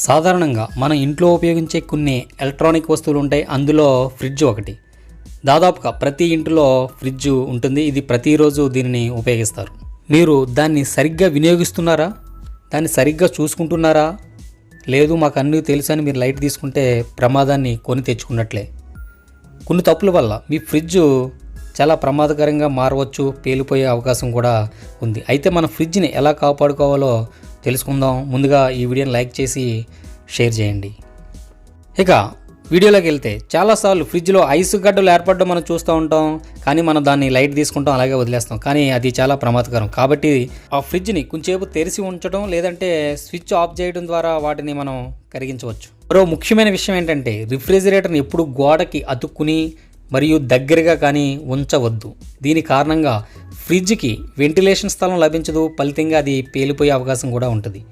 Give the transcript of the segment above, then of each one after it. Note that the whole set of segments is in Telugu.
సాధారణంగా మన ఇంట్లో ఉపయోగించే కొన్ని ఎలక్ట్రానిక్ వస్తువులు ఉంటాయి. అందులో ఫ్రిడ్జ్ ఒకటి. దాదాపుగా ప్రతి ఇంటిలో ఫ్రిడ్జ్ ఉంటుంది. ఇది ప్రతిరోజు దీనిని ఉపయోగిస్తారు. మీరు దాన్ని సరిగ్గా వినియోగిస్తున్నారా? దాన్ని సరిగ్గా చూసుకుంటున్నారా? లేదు మాకు అన్నీ తెలుసు అని మీరు లైట్ తీసుకుంటే ప్రమాదాన్ని కొని తెచ్చుకున్నట్లే. కొన్ని తప్పుల వల్ల మీ ఫ్రిడ్జ్ చాలా ప్రమాదకరంగా మారవచ్చు. పేలిపోయే అవకాశం కూడా ఉంది. అయితే మన ఫ్రిడ్జ్ని ఎలా కాపాడుకోవాలో తెలుసుకుందాం. ముందుగా ఈ వీడియోని లైక్ చేసి షేర్ చేయండి. ఇక వీడియోలోకి వెళ్తే చాలాసార్లు ఫ్రిడ్జ్లో ఐస్ గడ్డలు ఏర్పడడం మనం చూస్తూ ఉంటాం. కానీ మనం దాన్ని లైట్ తీసుకుంటాం అలాగే వదిలేస్తాం. కానీ అది చాలా ప్రమాదకరం. కాబట్టి ఆ ఫ్రిడ్జ్ని కొంచెంసేపు తెరిచి ఉంచడం లేదంటే స్విచ్ ఆఫ్ చేయడం ద్వారా వాటిని మనం కరిగించవచ్చు. మరో ముఖ్యమైన విషయం ఏంటంటే రిఫ్రిజిరేటర్ని ఎప్పుడు గోడకి అతుక్కుని మరియు దగ్గరగా కానీ ఉంచవద్దు. దీని కారణంగా ఫ్రిడ్జ్కి వెంటిలేషన్ స్థలం లభించదు ఫలితంగా అది పేలిపోయే అవకాశం కూడా ఉంటుంది.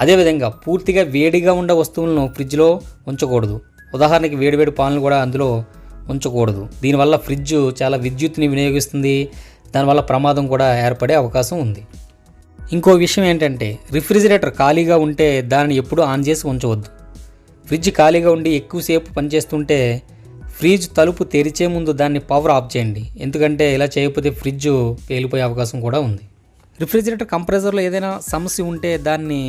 అదేవిధంగా పూర్తిగా వేడిగా ఉండే వస్తువులను ఫ్రిడ్జ్లో ఉంచకూడదు. ఉదాహరణకి వేడివేడి పాలను కూడా అందులో ఉంచకూడదు. దీనివల్ల ఫ్రిడ్జ్ చాలా విద్యుత్ని వినియోగిస్తుంది. దానివల్ల ప్రమాదం కూడా ఏర్పడే అవకాశం ఉంది. ఇంకో విషయం ఏంటంటే రిఫ్రిజిరేటర్ ఖాళీగా ఉంటే దానిని ఎప్పుడూ ఆన్ చేసి ఉంచవద్దు. ఫ్రిడ్జ్ ఖాళీగా ఉండి ఎక్కువసేపు పనిచేస్తుంటే ఫ్రిడ్జ్ తలుపు తెరిచే ముందు దాన్ని పవర్ ఆఫ్ చేయండి. ఎందుకంటే ఇలా చేయకపోతే ఫ్రిడ్జ్ పేలిపోయే అవకాశం కూడా ఉంది. రిఫ్రిజిరేటర్ కంప్రెసర్లో ఏదైనా సమస్య ఉంటే దాన్ని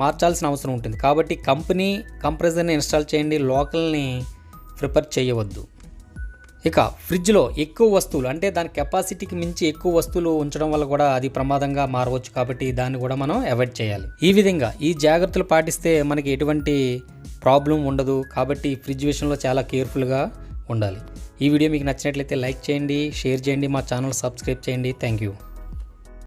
మార్చాల్సిన అవసరం ఉంటుంది. కాబట్టి కంపెనీ కంప్రెసర్ని ఇన్స్టాల్ చేయండి. లోకల్ని ప్రిపేర్ చేయవద్దు. ఇక ఫ్రిడ్జ్లో ఎక్కువ వస్తువులు అంటే దాని కెపాసిటీకి మించి ఎక్కువ వస్తువులు ఉంచడం వల్ల కూడా అది ప్రమాదంగా మారవచ్చు. కాబట్టి దాన్ని కూడా మనం అవాయిడ్ చేయాలి. ఈ విధంగా ఈ జాగ్రత్తలు పాటిస్తే మనకి ఎటువంటి ప్రాబ్లం ఉండదు. కాబట్టి ఫ్రిడ్జ్ విషయంలో చాలా కేర్ఫుల్గా ఉండాలి. ఈ వీడియో మీకు నచ్చినట్లయితే లైక్ చేయండి షేర్ చేయండి మా ఛానల్ సబ్స్క్రైబ్ చేయండి. Thank you.